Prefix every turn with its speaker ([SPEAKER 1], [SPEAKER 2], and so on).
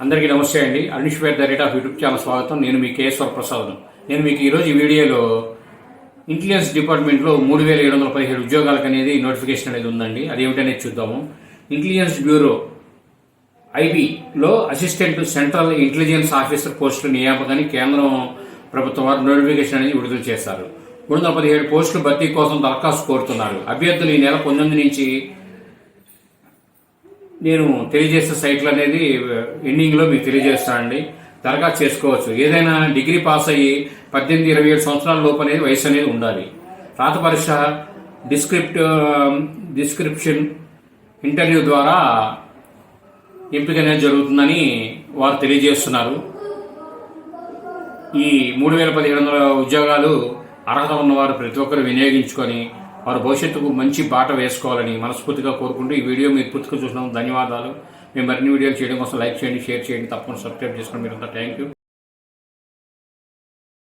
[SPEAKER 1] అందరికీ నమస్తే అండి. Anish where the rate of YouTube channel స్వాగతం. నేను మీ కేఎస్వర్ ప్రసాద్. నేను మీకు ఈరోజు ఈ వీడియోలో ఇంటెలిజెన్స్ డిపార్ట్మెంట్లో మూడు వేల ఏడు వందల పదిహేడు ఉద్యోగాలకు అనేది నోటిఫికేషన్ అనేది ఉందండి. అది ఏమిటనేది చూద్దాము. ఇంటెలిజెన్స్ బ్యూరో ఐబీలో అసిస్టెంట్ సెంట్రల్ ఇంటెలిజెన్స్ ఆఫీసర్ పోస్టుల నియామకాన్ని కేంద్రం ప్రభుత్వం వారు నోటిఫికేషన్ అనేది విడుదల చేశారు. మూడు వందల పదిహేడు పోస్టులు భర్తీ కోసం దరఖాస్తు కోరుతున్నారు. అభ్యర్థులు ఈ నెల పంతొమ్మిది నుంచి నేను తెలియజేసే సైట్లు అనేది uh, ఎండింగ్లో మీకు తెలియజేస్తానండి దరఖాస్తు చేసుకోవచ్చు. ఏదైనా డిగ్రీ పాస్ అయ్యి పద్దెనిమిది ఇరవై ఏడు సంవత్సరాల లోపు అనేది వయసు అనేది ఉండాలి. రాత పరీక్ష డిస్క్రిప్ట్ um, డిస్క్రిప్షన్ ఇంటర్వ్యూ ద్వారా ఎంపిక అనేది జరుగుతుందని వారు తెలియజేస్తున్నారు. ఈ మూడు వేల పదిహేడు వందల ఉద్యోగాలు అర్హత ఉన్నవారు ప్రతి ఒక్కరు వినియోగించుకొని వారు భవిష్యత్తుకు మంచి బాట వేసుకోవాలని మనస్ఫూర్తిగా కోరుకుంటూ ఈ వీడియో మీరు పూర్తిగా చూసినందుకు ధన్యవాదాలు. మేము మరిన్ని వీడియోలు చేయడం కోసం లైక్ చేయండి షేర్ చేయండి తప్పకుండా సబ్స్క్రైబ్ చేసుకోండి. మీరంతా థ్యాంక్ యూ